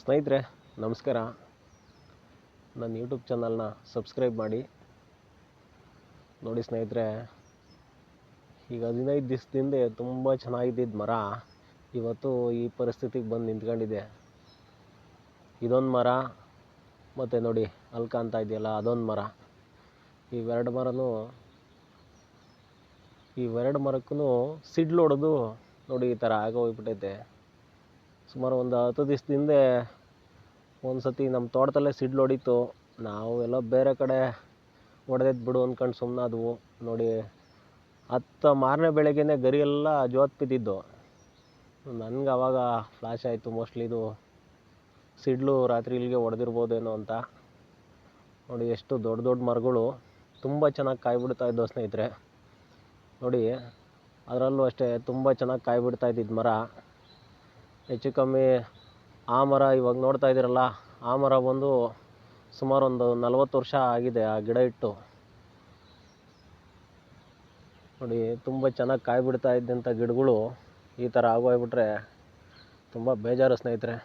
ಸ್ನೇಹಿತರೆ, ನಮಸ್ಕಾರ. ನನ್ನ ಯೂಟ್ಯೂಬ್ ಚಾನಲ್ನ ಸಬ್ಸ್ಕ್ರೈಬ್ ಮಾಡಿ. ನೋಡಿ ಸ್ನೇಹಿತರೆ, ಈಗ ಹದಿನೈದು ದಿವಸದಿಂದ ತುಂಬ ಚೆನ್ನಾಗಿದ್ದಿದ್ದ ಮರ ಇವತ್ತು ಈ ಪರಿಸ್ಥಿತಿಗೆ ಬಂದು ನಿಂತ್ಕೊಂಡಿದೆ. ಇದೊಂದು ಮರ, ಮತ್ತು ನೋಡಿ ಅಲ್ಲಿ ಕಾಣ್ತಾ ಇದೆಯಲ್ಲ, ಅದೊಂದು ಮರ. ಇವೆರಡು ಮರನೂ, ಇವೆರಡು ಮರಕ್ಕೂ ಸಿಡ್ಲು ಹೊಡೆದು ನೋಡಿ ಈ ಥರ ಆಗೋಗ್ಬಿಟ್ಟೈತೆ ಸುಮಾರು ಒಂದು ಹತ್ತು ದಿವಸದಿಂದ ಒಂದು ಸತಿ ನಮ್ಮ ತೋಟದಲ್ಲೇ ಸಿಡ್ಲು ಹೊಡಿತು ನಾವು ಎಲ್ಲ ಬೇರೆ ಕಡೆ ಹೊಡೆದೈತೆ ಬಿಡು ಅಂದ್ಕೊಂಡು ಸುಮ್ಮನಾದವು ನೋಡಿ, ಹತ್ತು ಮಾರನೇ ಬೆಳಗ್ಗೆನೇ ಗರಿ ಎಲ್ಲ ಜೋತ್ ಬಿದ್ದಿದ್ದು. ನನಗೆ ಅವಾಗ ಫ್ಲಾಶ್ ಆಯಿತು ಮೋಸ್ಟ್ಲಿ ಇದು ಸಿಡ್ಲು ರಾತ್ರಿ ಇಲ್ಲಿಗೆ ಹೊಡೆದಿರ್ಬೋದೇನೋ ಅಂತ. ನೋಡಿ, ಎಷ್ಟು ದೊಡ್ಡ ದೊಡ್ಡ ಮರಗಳು. ತುಂಬ ಚೆನ್ನಾಗಿ ಕಾಯ್ಬಿಡ್ತಾ ಇದ್ದವು ಸ್ನೇಹಿತರೆ. ನೋಡಿ, ಅದರಲ್ಲೂ ಅಷ್ಟೇ ತುಂಬ ಚೆನ್ನಾಗಿ ಕಾಯ್ಬಿಡ್ತಾ ಇದ್ದಿದ್ದು ಮರ. ಹೆಚ್ಚು ಕಮ್ಮಿ ಆ ಮರ ಇವಾಗ ನೋಡ್ತಾ ಇದ್ದೀರಲ್ಲ, ಆ ಮರ ಬಂದು ಸುಮಾರು ಒಂದು ನಲವತ್ತು ವರ್ಷ ಆಗಿದೆ ಆ ಗಿಡ ಇಟ್ಟು. ನೋಡಿ, ತುಂಬ ಚೆನ್ನಾಗಿ ಕಾಯಿ ಬಿಡ್ತಾ ಇದ್ದಂಥ ಗಿಡಗಳು ಈ ಥರ ಆಗೋಗ್ಬಿಟ್ರೆ ತುಂಬ ಬೇಜಾರು ಸ್ನೇಹಿತರೆ.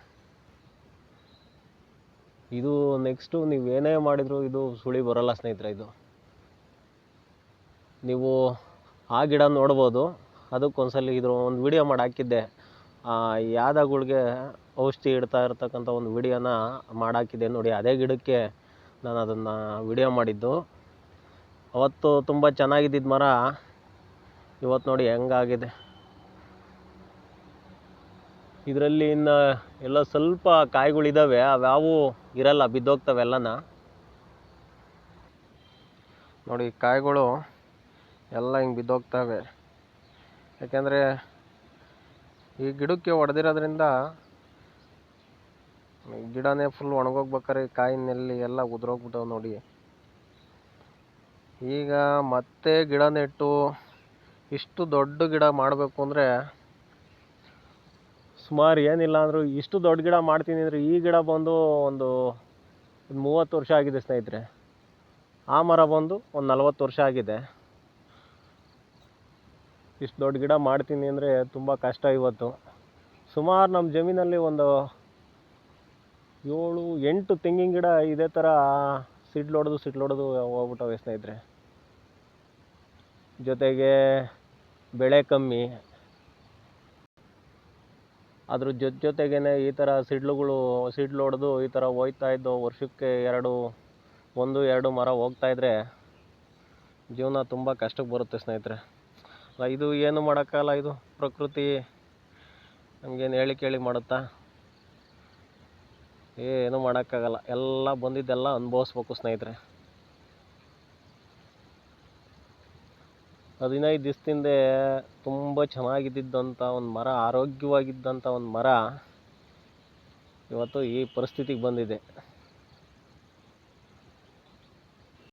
ಇದು ನೆಕ್ಸ್ಟು ನೀವು ಏನೇ ಮಾಡಿದರೂ ಇದು ಸುಳಿ ಬರೋಲ್ಲ ಸ್ನೇಹಿತರೆ ಇದು. ನೀವು ಆ ಗಿಡ ನೋಡ್ಬೋದು, ಅದಕ್ಕೊಂದ್ಸಲಿ ಇದ್ರ ಒಂದು ವಿಡಿಯೋ ಮಾಡಿ ಹಾಕಿದ್ದೆ. ಯಾದಗಳಿಗೆ ಔಷಧಿ ಇಡ್ತಾ ಇರ್ತಕ್ಕಂಥ ಒಂದು ವಿಡಿಯೋನ ಮಾಡಾಕಿದ್ದೆ ನೋಡಿ, ಅದೇ ಗಿಡಕ್ಕೆ ನಾನು ಅದನ್ನು ವಿಡಿಯೋ ಮಾಡಿದ್ದು. ಅವತ್ತು ತುಂಬ ಚೆನ್ನಾಗಿದ್ದಿದ್ದ ಮರ, ಇವತ್ತು ನೋಡಿ ಹೆಂಗಾಗಿದೆ. ಇದರಲ್ಲಿ ಇನ್ನು ಎಲ್ಲ ಸ್ವಲ್ಪ ಕಾಯಿಗಳಿದ್ದಾವೆ ಅವ್ಯಾವು ಇರಲ್ಲ, ಬಿದ್ದೋಗ್ತವೆ ಎಲ್ಲನ. ನೋಡಿ, ಕಾಯಿಗಳು ಎಲ್ಲ ಹಿಂಗೆ ಬಿದ್ದೋಗ್ತವೆ. ಯಾಕೆಂದರೆ ಈ ಗಿಡಕ್ಕೆ ಹೊಡೆದಿರೋದ್ರಿಂದ ಗಿಡನೇ ಫುಲ್ ಒಣಗೋಗ್ಬೇಕಾರೆ ಕಾಯಿನಲ್ಲಿ ಎಲ್ಲ ಉದುರೋಗ್ಬಿಟ್ಟವೆ ನೋಡಿ. ಈಗ ಮತ್ತೆ ಗಿಡ ನೆಟ್ಟು ಇಷ್ಟು ದೊಡ್ಡ ಗಿಡ ಮಾಡಬೇಕು ಅಂದರೆ ಸುಮಾರು ಏನಿಲ್ಲ ಅಂದರೂ ಇಷ್ಟು ದೊಡ್ಡ ಗಿಡ ಮಾಡ್ತೀನಿ ಅಂದರೆ ಈ ಗಿಡ ಬಂದು ಒಂದು ಮೂವತ್ತು ವರ್ಷ ಆಗಿದೆ ಸ್ನೇಹಿತರೆ. ಆ ಮರ ಬಂದು ಒಂದು ನಲ್ವತ್ತು ವರ್ಷ ಆಗಿದೆ. ಇಷ್ಟು ದೊಡ್ಡ ಗಿಡ ಮಾಡ್ತೀನಿ ಅಂದರೆ ತುಂಬ ಕಷ್ಟ ಇವತ್ತು. ಸುಮಾರು ನಮ್ಮ ಜಮೀನಲ್ಲಿ ಒಂದು ಏಳು, ಎಂಟು ತೆಂಗಿನ ಗಿಡ ಇದೇ ಥರ ಸಿಡ್ಲು ಸಿಡ್ಲೊಡೆದು ಸಿಡ್ಲು ಹೊಡೆದು ಹೋಗ್ಬಿಟ್ಟವೆ ಸ್ನೇಹಿತರೆ. ಜೊತೆಗೆ ಬೆಳೆ ಕಮ್ಮಿ. ಅದ್ರ ಜೊತೆ ಜೊತೆಗೇನೆ ಈ ಥರ ಸಿಡ್ಲುಗಳು ಸಿಡ್ಲೊಡೆದು ಈ ಥರ ಹೋಯ್ತಾ ಇದ್ದು ವರ್ಷಕ್ಕೆ ಎರಡು, ಒಂದು, ಎರಡು ಮರ ಹೋಗ್ತಾ ಇದ್ದರೆ ಜೀವನ ತುಂಬ ಕಷ್ಟಕ್ಕೆ ಬರುತ್ತೆ ಸ್ನೇಹಿತರೆ. ಇದು ಏನು ಮಾಡೋಕ್ಕಲ್ಲ, ಇದು ಪ್ರಕೃತಿ ನಮಗೇನು ಹೇಳಿ ಕೇಳಿ ಮಾಡುತ್ತಾ? ಏನು ಮಾಡೋಕ್ಕಾಗಲ್ಲ, ಎಲ್ಲ ಬಂದಿದ್ದೆಲ್ಲ ಅನುಭವಿಸ್ಬೇಕು ಸ್ನೇಹಿತರೆ. ಹದಿನೈದು ದಿವಸದಿಂದ ತುಂಬ ಚೆನ್ನಾಗಿದ್ದಂಥ ಒಂದು ಮರ ಆರೋಗ್ಯವಾಗಿದ್ದಂಥ ಒಂದು ಮರ ಇವತ್ತು ಈ ಪರಿಸ್ಥಿತಿಗೆ ಬಂದಿದೆ.